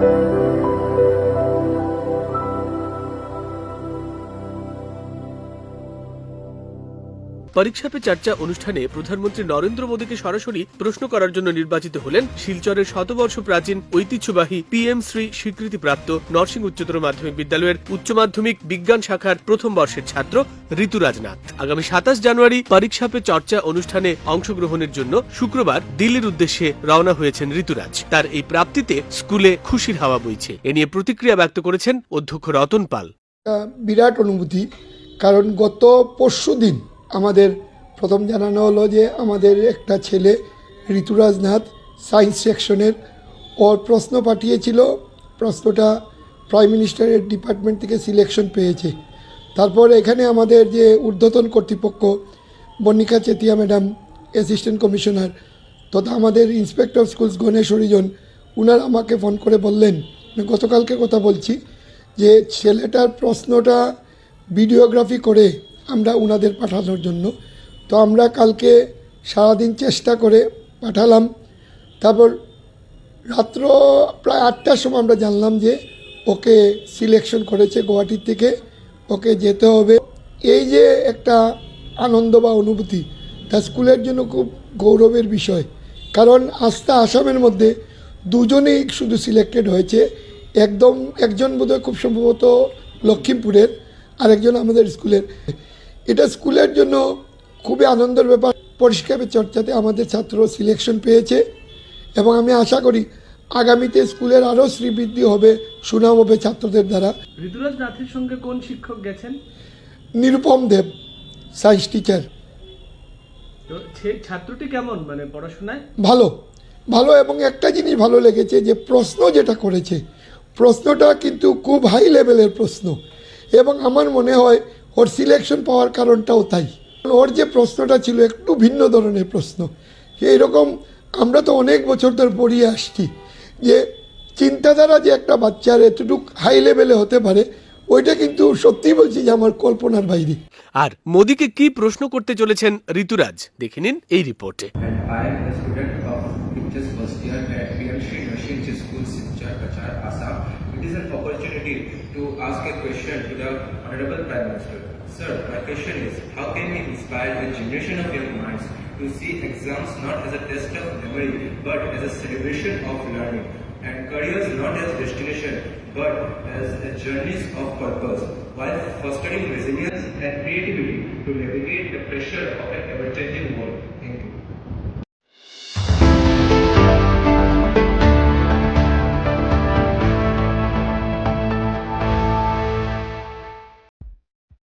Thank you. পরীক্ষা pay চর্চা অনুষ্ঠানে প্রধানমন্ত্রী নরেন্দ্র মোদীকে সরাসরি প্রশ্ন করার জন্য নির্বাচিত হলেন শিলচরের শতবর্ষ প্রাচীন ঐতিহ্যবাহী পিএম শ্রী স্বীকৃতিপ্রাপ্ত নরসিংহ উচ্চতর মাধ্যমিক বিদ্যালয়ের উচ্চ মাধ্যমিক বিজ্ঞান শাখার প্রথম বর্ষের ছাত্র ঋতুরাজ নাথ আগামী সাতাশ জানুয়ারি পরীক্ষা পে চর্চা অনুষ্ঠানে অংশগ্রহণের জন্য শুক্রবার দিল্লির উদ্দেশ্যে রওনা হয়েছেন ঋতুরাজ। তার এই প্রাপ্তিতে স্কুলে খুশির হাওয়া বইছে। এ নিয়ে প্রতিক্রিয়া ব্যক্ত করেছেন অধ্যক্ষ রতন পাল। বিরাট অনুভূতি, কারণ গত পরশু দিন আমাদের প্রথম জানানো হলো যে আমাদের একটা ছেলে ঋতুরাজ নাথ সায়েন্স সেকশনের ওর প্রশ্ন পাঠিয়েছিল। প্রশ্নটা প্রাইম মিনিস্টারের ডিপার্টমেন্ট থেকে সিলেকশন পেয়েছে। তারপর এখানে আমাদের যে ঊর্ধ্বতন কর্তৃপক্ষ Barnika Chetia madam, assistant commissioner তথা আমাদের ইন্সপেক্টর স্কুলস গণেশ হরিজন, উনার আমাকে ফোন করে বললেন গতকালকে কথা বলছি যে ছেলেটার প্রশ্নটা ভিডিওগ্রাফি করে আমরা উনাদের পাঠানোর জন্য। তো আমরা কালকে সারাদিন চেষ্টা করে পাঠালাম। তারপর রাত্র প্রায় আটটার সময় আমরা জানলাম যে ওকে সিলেকশন করেছে গুয়াহাটির থেকে, ওকে যেতে হবে। এই যে একটা আনন্দ বা অনুভূতি, তা স্কুলের জন্য খুব গৌরবের বিষয়। কারণ আস্থা আসামের মধ্যে দুজনেই শুধু সিলেক্টেড হয়েছে। একদম, একজন বোধহয় খুব সম্ভবত লক্ষ্মীমপুরের আরেকজন আমাদের স্কুলের। এটা স্কুলের জন্য খুবই আনন্দের ব্যাপার। পরিষ্কার চর্চাতে আমাদের ছাত্র সিলেকশন পেয়েছে এবং আমি আশা করি আগামীতে স্কুলের আরও শ্রীবৃদ্ধি হবে সুনাম হবে ছাত্রদের দ্বারা। ঋতুরাজ নাথের সঙ্গে কোন শিক্ষক গেছেন? নিরুপম দেব সায়েন্স টিচার তো ছাত্রটি কেমন মানে পড়াশোনায়? ভালো ভালো এবং একটা জিনিস ভালো লেগেছে যে প্রশ্ন যেটা করেছে প্রশ্নটা কিন্তু খুব হাই লেভেলের প্রশ্ন। এবং আমার মনে হয় ওর সিলেকশন পাওয়ার কারণটাও তাই। ওর যে প্রশ্নটা ছিল একটু ভিন্ন ধরনের প্রশ্ন। এইরকম আমরা তো অনেক বছর ধরে পড়িয়ে আসছি যে চিন্তাধারা যে একটা বাচ্চার এতটুকু হাই লেভেলে হতে পারে ওইটা কিন্তু সত্যি বলছি যে আমার কল্পনার বাইরে। আর মোদীকে কি প্রশ্ন করতে চলেছেন ঋতুরাজ? দেখে নিন এই রিপোর্টে। Opportunity to ask a question to the Honorable Prime Minister. Sir, my question is, how can we inspire a generation of young minds to see exams not as a test of memory, but as a celebration of learning, and careers not as a destination, but as a journeys of purpose, while fostering resilience and creativity to navigate the pressure of an ever-changing world.